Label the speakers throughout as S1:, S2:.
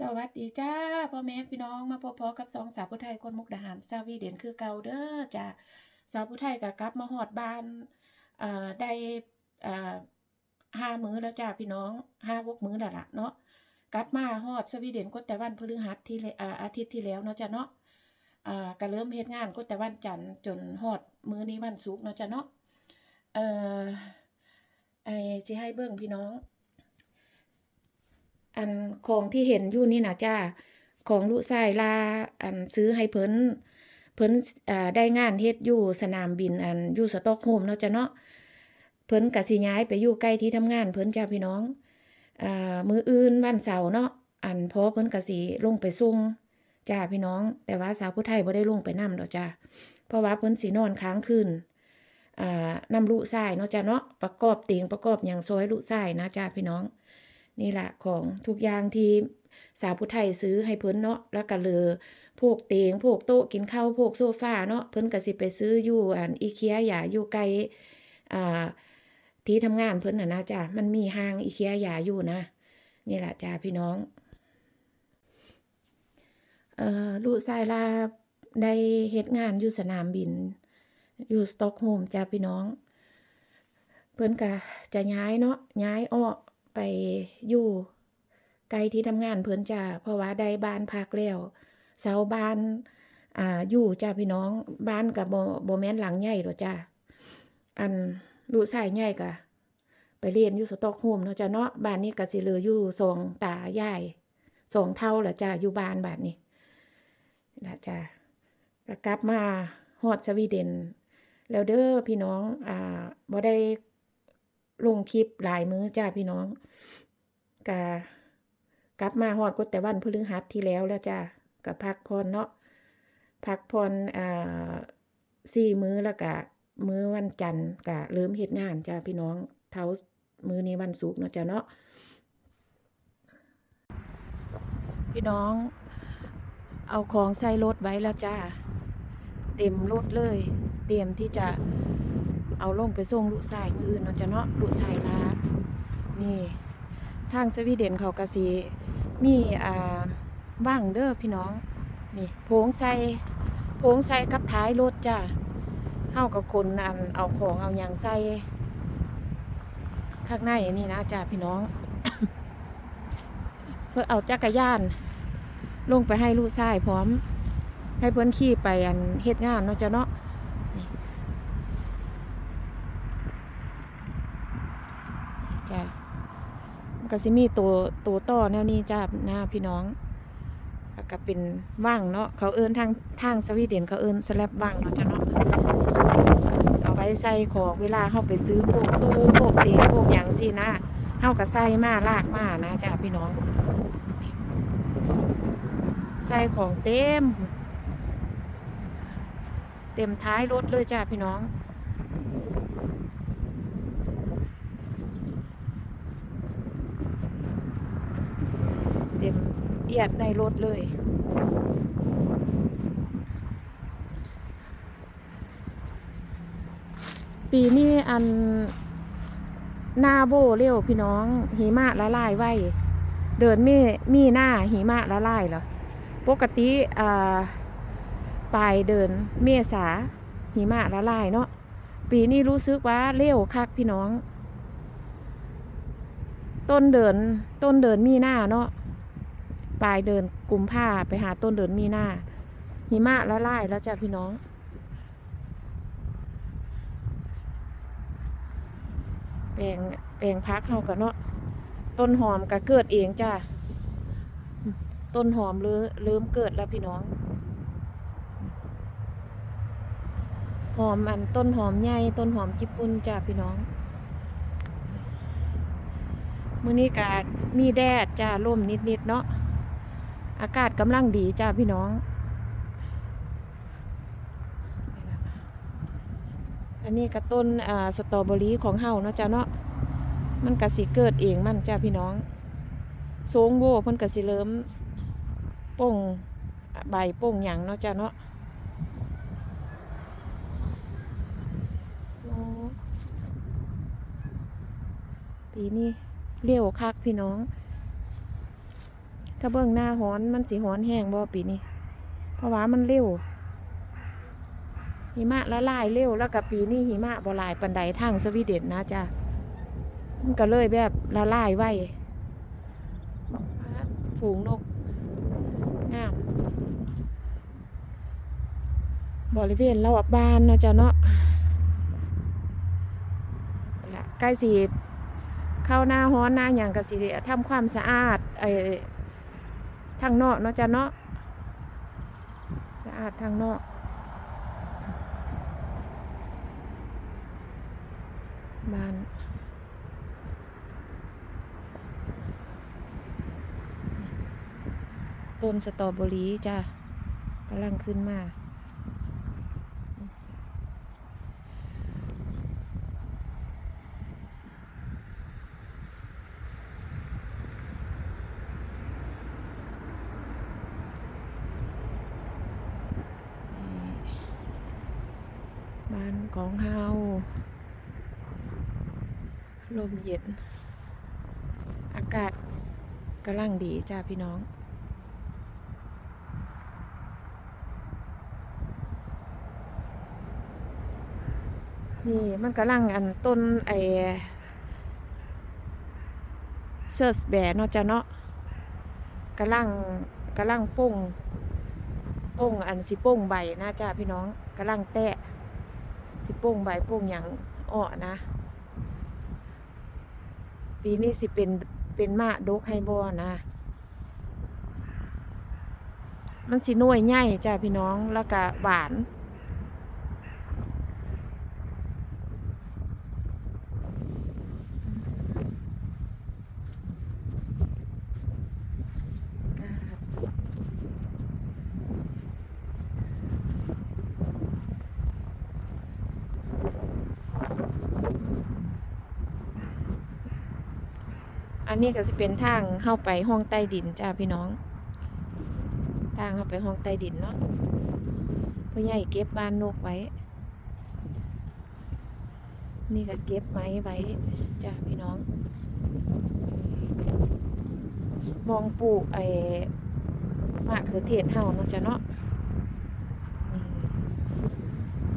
S1: สวัสดีจ้าพ่อแม่พี่น้องมาพบพอกับสองสาวผู้ไทยคนมุกดาหารสาวีเด่นคือเก่าเด้อจ้าสาวผู้ไทยก็กลับมาฮอดบ้านเอ่อได้เอ่อห้ามื้อแล้วจ้าพี่น้องห้าหกมื้อแล้วล่ะเนาะกลับมาฮอดสวีเดนก็แต่วันพฤหัสที่อาทิตย์ที่แล้วเนาะจ้าเนาะอ่าก็เริ่มเฮ็ดงานก็แต่วันจันทร์จนฮอดมื้อนี้วันศุกร์เนาะจ้าเนาะเอ่อไอ้สิให้เบิ่งพี่น้อง อันของที่เห็นอยู่นี่นะจ้าของลูกชายลาอันซื้อให้เพิ่นเพิ่นอ่าได้งานเฮ็ดอยู่สนามบินอันอยู่สต็อกโฮล์มเนาะจ้ะเนาะเพิ่นก็สิย้ายไปอยู่ใกล้ที่ทำงานเพิ่นจ้าพี่น้องอ่ามืออื่นวันเสาร์เนาะอันพอเพิ่นก็สิลงไปส่งจ้าพี่น้อง แต่ว่าสาวผู้ไทยบ่ได้ลงไปนำดอกจ้าเพราะว่าเพิ่นสินอนค้างคืนอ่านำลูกชายเนาะจ้าเนาะประกอบเตียงประกอบหยังซอยลูกชายนะจ้าพี่น้อง นี่แหละของทุกอย่างที่สาวผู้ไทยซื้อให้เพิ่นเนาะแล้วก็เลือพวกเตียงพวกโต๊ะกินข้าวพวกโซฟาเนาะเพิ่นก็สิไปซื้ออยู่อันอีเคียหยาอยู่ไกลอ่าที่ทำงานเพิ่นน่ะนะจ้ะมันมีห้างอีเคียหยาอยู่นะ นี่แหละจ้าพี่น้องเอ่อลูกชายลาได้เฮ็ดงานอยู่สนามบิน อยู่สต็อกโฮมจ้าพี่น้อง เพิ่นก็จะย้ายเนาะย้ายออก ไปอยู่ไกลที่ทำงานเพิ่นจ้าเพราะว่าได้บ้านพักแล้วเสาบ้านอ่าอยู่จ้าพี่น้องบ้านกับบ่บ่แมนหลังใหญ่หรอจ้าอันลูกชายใหญ่ก็ไปเรียนอยู่สต็อกโฮล์มเนาะจ้าเนาะบ้านนี้ก็สิเหลืออยู่สองตายายสองเท่าละจ้าอยู่บ้านบ้านนี้นะจ้าก็กลับมาฮอดสวีเดนแล้วเด้อพี่น้องอ่าบ่ได้ ลงคลิปหลายมื้อจ้าพี่น้องกะกลับมาฮอดก็แต่วันพฤหัสที่แล้วแล้วจ้าก็พักผ่อนเนาะพักผ่อนอ่าสี่มื้อแล้วก็มื้อวันจันทร์ก็เริ่มเฮ็ดงานจ้าพี่น้องเท้ามื้อนี้วันศุกร์เนาะจ้าเนาะพี่น้อง เอาของใส่รถไว้แล้วจ้า เต็มรถเลย เตรียมที่จะ เอาลงไปส่งลูกชายมืออื่นเนาะจ้ะเนาะลูกชายลานี่ ทางสวีเดนเขากะสีมีอ่าว่างเด้อพี่น้อง นี่โพงใส่โพงใส่กับท้ายรถจ้ะเฮากับคนอันเอาของเอาหยังใส่ข้างในนี่นะจ้ะพี่น้อง เพื่อเอาจักรยาน ลงไปให้ลูกชายพร้อม ให้เพิ่อนขี่ไปอันเฮ็ดงานเนาะจ้ะเนาะนี่จ้ะมัน ก็สิมีตัวตัวต่อแนวนี้จ้าหน้าพี่น้องก็เป็นว่างเนาะเขาเอิ้นทางทางสวีเดนเขาเอิ้นสแลบว่างเนาะจ้ะเนาะเอาไว้ใส่ของเวลาเฮาไปซื้อพวกตู้พวกเตียงพวกหยังสินะเฮาก็ใส่มาลากมานะจ้าพี่น้องใส่ของเต็ม เต็มท้ายรถเลยจ้าพี่น้อง เต็ม เอียดในรถเลย ปีนี้อันหน้าโบเร็วพี่น้อง หิมะละลายไวเดินมีมีหน้าหิมะละลายเหรอปกติอ่าปลายเดินเมษาหิมะละลายเนาะปีนี้รู้สึกว่าเร็วคักพี่น้อง ต้นเดินต้นเดินมีหน้าเนาะ ปลายเดินกุมผ้าไปหาต้นเดินมีหน้า หิมะละลายแล้วจ้ะพี่น้องแปลงแปลงพักเขากันเนาะต้นหอมก็เกิดเองจ้ะต้นหอมเริ่มเกิดแล้วพี่น้องหอมอันต้นหอมใหญ่ต้นหอมญี่ปุ่นจ้าพี่น้อง มื้อนี้กามีแดดจ้าลมนิดๆเนาะ อากาศกำลังดีจ้าพี่น้อง อันนี้ก็ต้นอ่าสตรอเบอรี่ของเฮาเนาะจ้าเนาะ มันก็สิเกิดเองมันจ้าพี่น้องโซงโวเพิ่นก็สิเริ่มป่งใบป่งหยังเนาะจ้าเนาะปีนี้เลี้ยวคักพี่น้อง ถ้าเบิ่งหน้าฮ้อนมันสิฮ้อนแห้งบ่ปีนี้ เพราะว่ามันเร็ว หิมะละลายเร็วแล้วกับปีนี้หิมะบ่ลายปันใดทางสวีเดนนะจ้ะมันก็เลยแบบละลายไวฝูงนกงาม บริเวณรอบบ้านเนาะจ้ะเนาะละใกล้สิเข้าหน้าฮ้อนหน้าอย่างกสิทำความสะอาดไอ ทางนอกเนาะจ้ะเนาะสะอาดทางนอกบ้านต้นสตรอเบอรี่จ้ะกำลังขึ้นมา ของเฮาลมเย็น อากาศกำลังดีจ้าพี่น้องนี่มันกำลังอันต้นไอเซิร์สแบร์เนาะจ้ะเนาะกำลังกำลังป่งป่งอันสิป่งใบนะจ้าพี่น้องกำลังแตะ สิโป่งใบโป่งอย่างอ้อนะ ปีนี้สิเป็นเป็นมะดกไฮบอนะ มันสิน่วยใหญ่จ้าพี่น้องแล้วก็หวาน อันนี้ก็สิเป็นทางเข้าไปห้องใต้ดินจ้าพี่น้อง ทางเข้าไปห้องใต้ดินเนาะพ่อใหญ่เก็บบ้านนกไว้ นี่ก็เก็บไม้ไว้จ้าพี่น้อง มองปลูกไอ้มะเขือเทศเฮาเนาะจ้ะเนาะ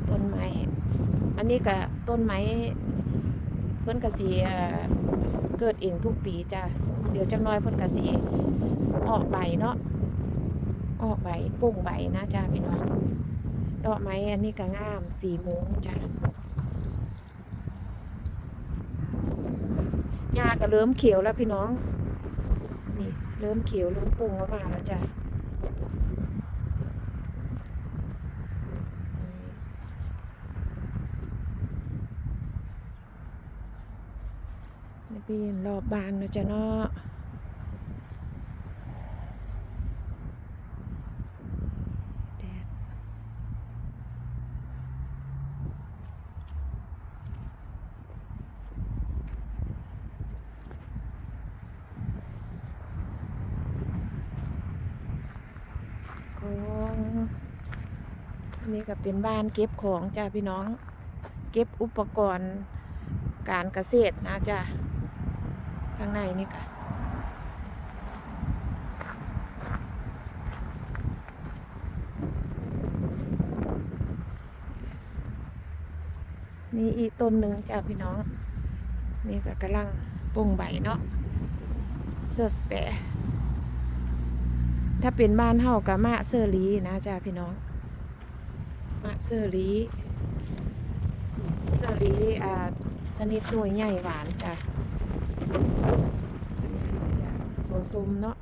S1: ต้นไม้ อันนี้ก็ต้นไม้เพิ่อนกสี เกิดเองทุกปีจ้ะเดี๋ยวจังน้อยเพิ่นกระสีออกใบเนาะออกใบปุ่งใบนะจ้าพี่น้องดอกไม้อันนี้ก็งามสีม่วงจ้ะหญ้าก็เริ่มเขียวแล้วพี่น้อง นี่เริ่มเขียวเริ่มปุ่งออกมาแล้วจ้ะ นี่ปีนรอบบานนะจ๊ะเนาะแดดของอันนี่ก็เป็นบ้านเก็บของจ้าพี่น้อง เก็บอุปกรณ์การเกษตรนะจ้ะ ข้างในนี่ค่ะนี่อีกต้นหนึ่งจ้าพี่น้อง นี่ก็กำลังปรุงใบเนาะเสื้อสแปะถ้าเป็นบ้านเฮากับมะเซอรีนะจ้าพี่น้อง มะเซอรีเซอรีอ่าชนิดหน่วยใหญ่หวานจ้ะจ้ะ ตัวซุมเนาะ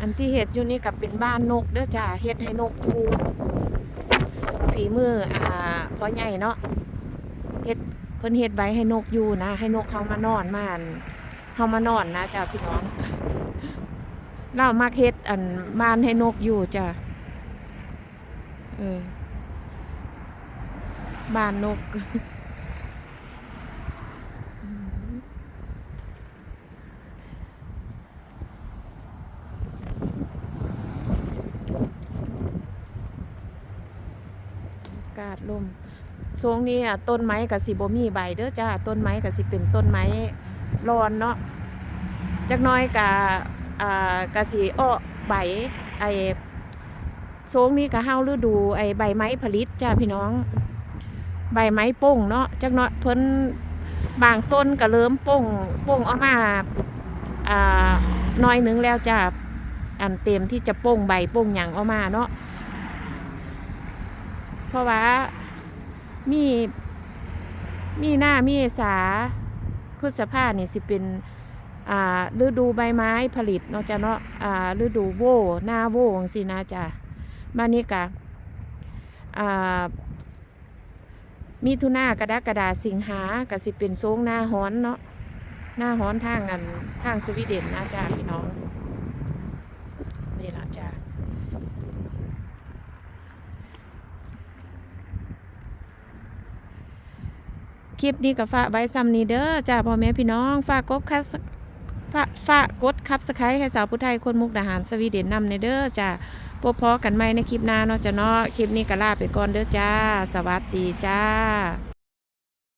S1: อันที่เห็ดอยู่นี่กับเป็นบ้านนกเด้อจ้ะเห็ดให้นกอยู่ฝีมืออ่าพ่อใหญ่เนาะเฮ็ดเพิ่นเฮ็ดไว้ให้นกอยู่นะ ให้นกเขามานอนมาน เฮามานอนนะจ้าพี่น้องเรามักเฮ็ดอันบ้านให้นกอยู่จ้าเออบ้านนกกาดลมทรงนี้ต้นไม้กับสิบมีใบเด้อจ้าต้นไม้กับสิเป็นต้นไม้ รอนเนาะจักน้อยกะอ่ากะสิอ้อใบไอ้ทรงนี้กะเฮาฤดูไอใบไม้ผลิตจ้าพี่น้อง ใบไม้โป่งเนาะจักน้อยเพิ่นบางต้นก็เริ่มโป่งโป่งออกมาอ่าน้อยหนึงแล้วจ้าอันเต็มที่จะโป่งใบโป่งหยังออกมาเนาะเพราะว่ามีมีหน้ามีสา พฤษภานี่สิเป็นอ่าฤดูใบไม้ผลิตเนาะจ้ะเนาะอ่าฤดูโวหน้าโวจังสินะจ้ะมานี่กะอ่ามีทุนากระดากระดาสิงหากะสิเป็นโซงหน้าฮ้อนเนาะหน้าฮ้อนทางกันทางสวีเดนนะจ้ะพี่น้องนี่ละจ้ะ คลิปนี้ก็ฝากไว้ซ้ำนี้เด้อจ้าพ่อแม่พี่น้องฝากกดคัสฝากฝากกดคับสไครต์ให้สาวผู้ไทยคนมุกดาหารสวีเดนนำในเด้อจ้าพบพอกันใหม่ในคลิปหน้าเนาะจ้ะเนาะคลิปนี้ก็ลาไปก่อนเด้อจ้า สวัสดีจ้า